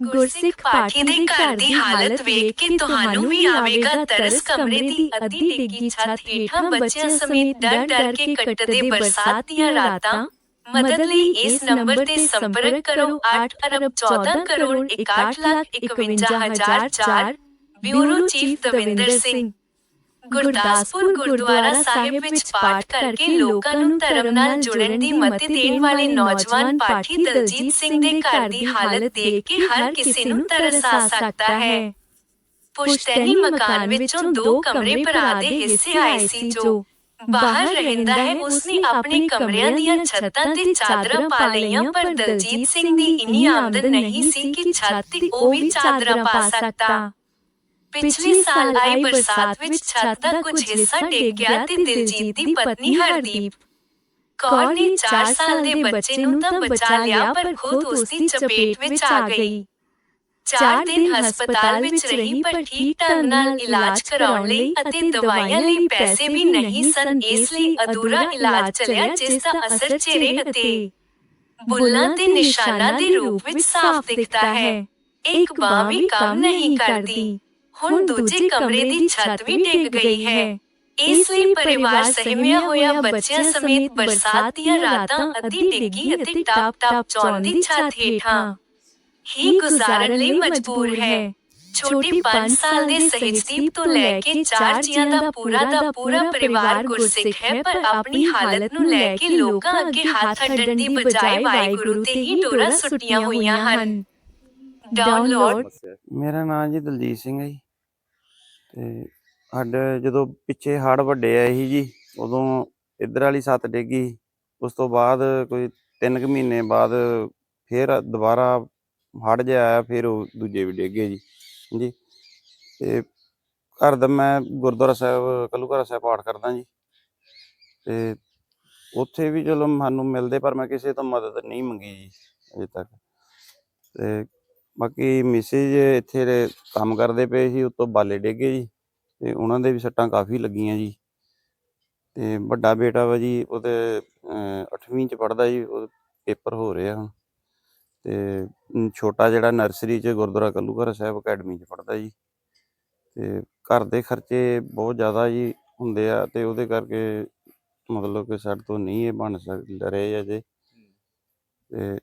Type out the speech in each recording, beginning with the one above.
ਗੁਰਸਿੱਖ ਪਾਠੀ ਦੇ ਘਰ ਦੀ ਹਾਲਤ ਵੇਖ ਕੇ ਤੁਹਾਨੂੰ ਵੀ ਆਵੇਗਾ ਤਰਸ ਕਮਰੇ ਦੀ ਅੱਧੀ ਡਿੱਗੀ ਛੱਤ ਹੇਠਾਂ ਬੱਚਿਆਂ ਸਮੇਤ ਡਰ ਡਰ ਕੇ ਕੱਟਦੇ ਬਰਸਾਤ ਦੀਆਂ ਰਾਤਾਂ। ਮਦਦ ਲਈ ਇਸ ਨੰਬਰ ਤੇ ਸੰਪਰਕ ਕਰੋ 8 ਅਰਬ 14 ਕਰੋੜ 61 ਲੱਖ 51004 ਬਿਊਰੋ ਚੀਫ ਦਵਿੰਦਰ ਸਿੰਘ। ਗੁਰਦਾਸਪੁਰ ਗੁਰਦੁਆਰਾ ਸਾਹਿਬ ਵਿੱਚ ਪਾਠ ਕਰਕੇ ਲੋਕਾਂ ਨੂੰ ਧਰਮ ਨਾਲ ਜੁੜਨ ਦੀ ਮੱਤ ਦੇਣ ਵਾਲੇ ਨੌਜਵਾਨ ਪਾਠੀ ਦਲਜੀਤ ਸਿੰਘ ਦੇ ਘਰ ਦੀ ਹਾਲਤ ਦੇਖ ਕੇ ਹਰ ਕਿਸੇ ਨੂੰ ਤਰਸ ਆ ਸਕਦਾ ਹੈ ਪੁਸ਼ਤੈਨੀ ਮਕਾਨ ਵਿੱਚੋਂ ਦੋ ਕਮਰੇ ਭਰਾ ਦੇ ਹਿੱਸੇ ਆਏ ਸੀ ਜੋ ਬਾਹਰ ਰਹਿੰਦਾ ਹੈ ਉਸਨੇ ਆਪਣੇ ਕਮਰਿਆਂ ਦੀਆਂ ਛੱਤਾਂ ਤੇ ਚਾਦਰਾਂ ਪਾ ਲਈਆਂ ਪਰ ਦਲਜੀਤ ਸਿੰਘ ਦੀ ਇੰਨੀ ਆਮਦਨ ਨਹੀਂ ਸੀ ਕਿ ਛੱਤ ਤੇ ਉਹ ਵੀ ਚਾਦਰਾਂ ਪਾ ਸਕਦਾ ਪਿਛਲੇ ਸਾਲ ਆਈ ਬਰਸਾਤ ਵਿੱਚ ਛੱਤ ਦਾ ਕੁਝ ਹਿੱਸਾ ਡਿੱਗ ਗਿਆ ਤੇ ਦਿਲਜੀਤ ਦੀ ਪਤਨੀ ਹਰਦੀਪ ਕੌਰ ਨੇ 4 ਸਾਲ ਦੇ ਬੱਚੇ ਨੂੰ ਤਾਂ ਬਚਾ ਲਿਆ ਪਰ ਖੁਦ ਉਸ ਦੀ ਚਪੇਟ ਵਿੱਚ ਆ ਗਈ ਚਾਰ ਦਿਨ ਹਸਪਤਾਲ ਵਿੱਚ ਰਹੀ ਪਰ ਠੀਕ ਢੰਗ ਨਾਲ ਇਲਾਜ ਕਰਾਉਣ ਲਈ ਅਤੇ ਦਵਾਈਆਂ ਲਈ ਪੈਸੇ ਵੀ ਨਹੀਂ ਸਨ ਇਸ ਲਈ ਅਧੂਰਾ ਇਲਾਜ ਚੱਲਿਆ ਜਿਸ ਦਾ ਅਸਰ ਚਿਹਰੇ ਅਤੇ ਬੁੱਲਾਂ ਤੇ ਨਿਸ਼ਾਨਾਂ ਦੇ ਰੂਪ ਵਿੱਚ ਸਾਫ਼ ਦਿਖਦਾ ਹੈ ਇੱਕ ਬਾਂਹ ਵੀ ਕੰਮ ਨਹੀਂ ਕਰਦੀ ਹੁਣ ਦੂਜੇ ਕਮਰੇ ਦੀ ਛੱਤ ਵੀ ਡਿੱਗ ਗਈ ਹੈ। ਇਸ ਲਈ ਪਰਿਵਾਰ ਸਹਿਮਿਆ ਹੋਇਆ ਬੱਚਿਆਂ ਸਮੇਤ ਬਰਸਾਤ ਦੀਆਂ ਰਾਤਾਂ ਅੱਧੀ ਡਿੱਗੀ ਅਤੇ ਟਾਪ ਟਾਪ ਚੌਂਦੀ ਛੱਤ ਹੇਠਾਂ। ਹੀ ਗੁਜ਼ਾਰਨ ਲਈ ਮਜਬੂਰ ਹੈ। ਛੋਟੀ 5 ਸਾਲ ਦੇ ਸਹਿਜਦੀਪ ਤੋਂ ਲੈ ਕੇ ਚਾਰ ਜੀਆਂ ਦਾ ਪੂਰਾ ਦਾ ਪੂਰਾ ਪਰਿਵਾਰ ਗੁਰਸਿੱਖ ਹੈ ਪਰ ਆਪਣੀ ਹਾਲਤ ਨੂੰ ਲੈ ਕੇ ਲੋਕਾਂ ਅੱਗੇ ਹੱਥ ਅੱਡਣ ਦੀ ਬਜਾਏ ਵਾਹਿਗੁਰੂ ਤੇ ਹੀ ਡੋਰਾ ਸੁੱਟੀਆਂ ਹੋਈਆਂ ਹਨ ਡਾਊਨਲੋਡ ਮੇਰਾ ਨਾਮ ਜੀ ਦਲਜੀਤ ਸਿੰਘ ਹੈ ਜੀ ਤੇ ਸਾਡੇ ਜਦੋਂ ਪਿੱਛੇ ਹੜ੍ਹ ਵੱਡੇ ਆਏ ਸੀ ਜੀ, ਉਦੋਂ ਇੱਧਰ ਵਾਲੀ ਸੱਤ ਡਿੱਗੀ ਉਸ ਤੋਂ ਬਾਅਦ ਕੋਈ 3 ਕੁ ਮਹੀਨੇ ਬਾਅਦ ਫੇਰ ਦੁਬਾਰਾ ਹੜ੍ਹ ਜਿਹਾ ਆਇਆ, ਫਿਰ ਉਹ ਦੂਜੇ ਵੀ ਡਿੱਗੇ ਜੀ। ਜੀ। ਤੇ ਘਰ ਦਾ ਮੈਂ ਗੁਰਦੁਆਰਾ ਸਾਹਿਬ, ਕਲੂਘਾਰਾ ਸਾਹਿਬ ਪਾਠ ਕਰਦਾ ਜੀ। ਤੇ ਉੱਥੇ ਵੀ ਚਲੋ ਸਾਨੂੰ ਮਿਲਦੇ, ਪਰ ਮੈਂ ਕਿਸੇ ਤੋਂ ਮਦਦ ਨਹੀਂ ਮੰਗੀ ਜੀ ਅਜੇ ਤੱਕ। ਤੇ ਬਾਕੀ ਮਿਸਿਜ ਇੱਥੇ ਦੇ ਕੰਮ ਕਰਦੇ ਪਏ ਸੀ ਉੱਤੋਂ ਬਾਲੇ ਡਿੱਗੇ ਜੀ ਤੇ ਉਹਨਾਂ ਦੇ ਵੀ ਸੱਟਾਂ ਕਾਫੀ ਲੱਗੀਆਂ ਜੀ। ਤੇ ਵੱਡਾ ਬੇਟਾ ਵਾ ਜੀ ਉਹਦੇ 8ਵੀਂ ਚ ਪੜਦਾ ਜੀ ਉਹ ਪੇਪਰ ਹੋ ਰਹੇ ਹੁਣ। ਤੇ ਛੋਟਾ ਜਿਹੜਾ ਨਰਸਰੀ ਚ ਗੁਰਦੁਆਰਾ ਕੱਲੂਘਰ ਸਾਹਿਬ ਅਕੈਡਮੀ ਚ ਪੜਦਾ ਜੀ। ਤੇ ਘਰ ਦੇ ਖਰਚੇ ਬਹੁਤ ਜ਼ਿਆਦਾ ਜੀ ਹੁੰਦੇ ਆ ਤੇ ਉਹਦੇ ਕਰਕੇ ਮਤਲਬ ਕਿ ਸਾਡੇ ਤੋਂ ਨਹੀਂ ਇਹ ਬਣ ਸਕ ਰਹੇ ਅਜੇ ਤੇ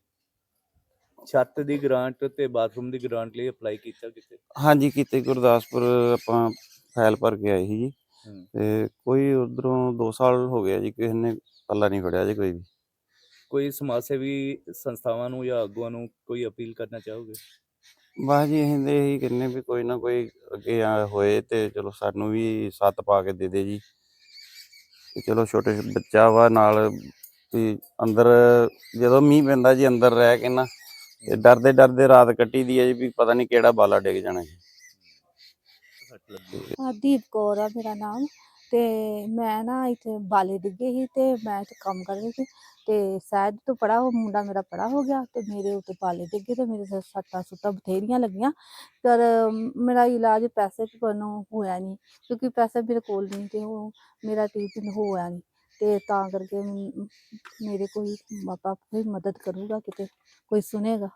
ਛੱਤ ਦੀ ਗ੍ਰਾਂਟ ਤੇ ਬਾਥਰੂਮ ਦੀ ਗ੍ਰਾਂਟ ਲਈ ਅਪਲਾਈ ਕੀਤਾ ਕਿਤੇ? ਹਾਂਜੀ ਕੀਤੇ ਗੁਰਦਾਸਪੁਰ ਆਪਾਂ ਫਾਈਲ ਭਰ ਕੇ ਆਏ ਸੀ ਜੀ। ਹੂੰ। ਤੇ ਕੋਈ ਉਧਰੋਂ 2 ਸਾਲ ਹੋ ਗਿਆ ਜੀ ਕਿਸੇ ਨੇ ਪੱਲਾ ਨਹੀਂ ਫੜਿਆ ਜੀ ਕੋਈ ਵੀ। ਕੋਈ ਸਮਾਜ ਸੇਵੀ ਸੰਸਥਾਵਾਂ ਨੂੰ ਜਾਂ ਆਗੂਆਂ ਨੂੰ ਕੋਈ ਅਪੀਲ ਕਰਨਾ ਚਾਹੋਗੇ? ਬਸ ਜੀ ਅਸੀਂ ਤੇ ਇਹੀ ਕਹਿੰਨੇ ਵੀ ਕੋਈ ਨਾ ਕੋਈ ਅੱਗੇ ਆ ਹੋਏ ਤੇ ਚਲੋ ਸਾਨੂੰ ਵੀ ਸੱਤ ਪਾ ਕੇ ਦੇ ਦੇ ਜੀ। ਤੇ ਚਲੋ ਛੋਟੇ ਬੱਚਾ ਵਾ ਨਾਲ ਵੀ ਅੰਦਰ ਜਦੋਂ ਮੀਂਹ ਪੈਂਦਾ ਜੀ ਅੰਦਰ ਰਹਿ ਕੇ ਨਾ ਤੇ ਡਰਦੇ ਡਰਦੇ ਰਾਤ ਕੱਟੀ ਦੀ ਹੈ ਜੀ ਵੀ ਪਤਾ ਨਹੀਂ ਕਿਹੜਾ ਬਾਲਾ ਡਿੱਗ ਜਾਣਾ ਜੀ। ਸੱਟ ਕੌਰ ਆ ਮੇਰਾ ਨਾਮ ਤੇ ਮੈਂ ਨਾ ਇੱਥੇ ਬਾਲੇ ਡਿੱਗੇ ਸੀ ਤੇ ਮੈਂ ਇੱਥੇ ਕੰਮ ਕਰ ਰਹੀ ਸੀ ਤੇ ਸ਼ਾਇਦ ਤੋਂ ਪੜਾ ਉਹ ਮੁੰਡਾ ਮੇਰਾ ਪੜਾ ਹੋ ਗਿਆ ਤੇ ਮੇਰੇ ਉੱਤੇ ਬਾਲੇ ਡਿੱਗੇ ਤੇ ਮੇਰੇ ਸਿਰ ਸੱਟਾਂ ਸੁੱਟਾਂ ਬਥੇਰੀਆਂ ਲੱਗੀਆਂ। ਪਰ ਮੇਰਾ ਇਲਾਜ ਪੈਸੇ ਕੋਲੋਂ ਹੋਇਆ ਨਹੀਂ ਕਿਉਂਕਿ ਪੈਸਾ ਮੇਰੇ ਕੋਲ ਨਹੀਂ ਤੇ ਉਹ ਮੇਰਾ ਟ੍ਰੀਟਮੈਂਟ ਹੋਇਆ ਨਹੀਂ। ਤੇ ਤਾਂ ਕਰਕੇ ਮੇਰੇ ਕੋਈ ਮਾਪਾ ਕੋਈ ਮਦਦ ਕਰੂਗਾ ਕਿਤੇ ਕੋਈ ਸੁਨੇਗਾ।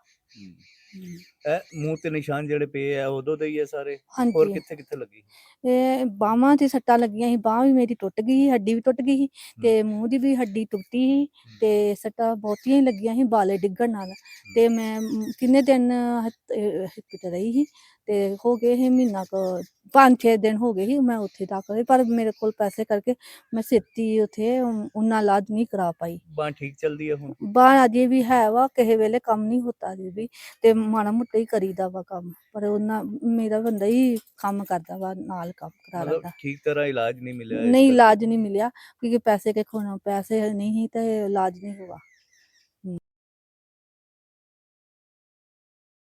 ਇਹ ਮੂੰਹ ਤੇ ਨਿਸ਼ਾਨ ਜਿਹੜੇ ਪਏ ਆ ਉਦੋਂ ਦੇ ਹੀ ਆ ਸਾਰੇ ਹੋਰ ਕਿੱਥੇ ਕਿੱਥੇ ਲੱਗੀ? ਇਹ ਬਾਹਾਂ ਤੇ ਸੱਟਾਂ ਲੱਗੀਆਂ ਸੀ ਬਾਹ ਵੀ ਮੇਰੀ ਟੁੱਟ ਗਈ ਹੱਡੀ ਵੀ ਟੁੱਟ ਗਈ ਸੀ ਤੇ ਮੂੰਹ ਦੀ ਵੀ ਹੱਡੀ ਟੁੱਟੀ ਸੀ ਤੇ ਸੱਟਾਂ ਬਹੁਤੀਆਂ ਹੀ ਲੱਗੀਆਂ ਸੀ ਬਾਲੇ ਡਿੱਗਣ ਨਾਲ। ਤੇ ਮੈਂ ਮ, ਕਿੰਨੇ ਦਿਨ ਹਸਪੀਟਲ ਰਹੀ ਸੀ ਤੇ ਹੋ ਗਏ ਸੀ ਮਹੀਨਾ ਕੁ ਪੰਜ ਛੇ ਦਿਨ ਹੋ ਗਏ ਸੀ ਮੈਂ ਉੱਥੇ ਸੀ ਪਰ ਮੇਰੇ ਕੋਲ ਪੈਸੇ ਕਰਕੇ ਮੈਂ ਛੇਤੀ ਉੱਥੇ ਉਹਨਾਂ ਇਲਾਜ ਨਹੀਂ ਕਰਾ ਪਾਈ। ਬਾਂਹ ਠੀਕ ਚੱਲਦੀ ਆ ਹੁਣ? ਬਾਹਰ ਅਜੇ ਵੀ ਹੈ ਵਾ ਕਿਸੇ ਵੇਲੇ ਕੰਮ ਨਹੀਂ ਹੁੰਦਾ ਅਜੇ ਵੀ ਤੇ ਮਾੜਾ ਮੋਟਾ ਹੀ ਕਰੀਦਾ ਵਾ ਕੰਮ ਪਰ ਉਹਨਾਂ ਮੇਰਾ ਬੰਦਾ ਹੀ ਕੰਮ ਕਰਦਾ ਵਾ ਨਾਲ ਕੰਮ ਕਰਾ ਲੈਂਦਾ। ਠੀਕ ਤਰ੍ਹਾਂ ਇਲਾਜ ਨਹੀਂ ਮਿਲਿਆ ਨਹੀਂ। ਇਲਾਜ ਨਹੀਂ ਮਿਲਿਆ ਕਿਉਂਕਿ ਪੈਸੇ ਕੇ ਖੋਣਾ ਪੈਸੇ ਨਹੀਂ ਤੇ ਇਲਾਜ ਨਹੀਂ ਹੁਆ।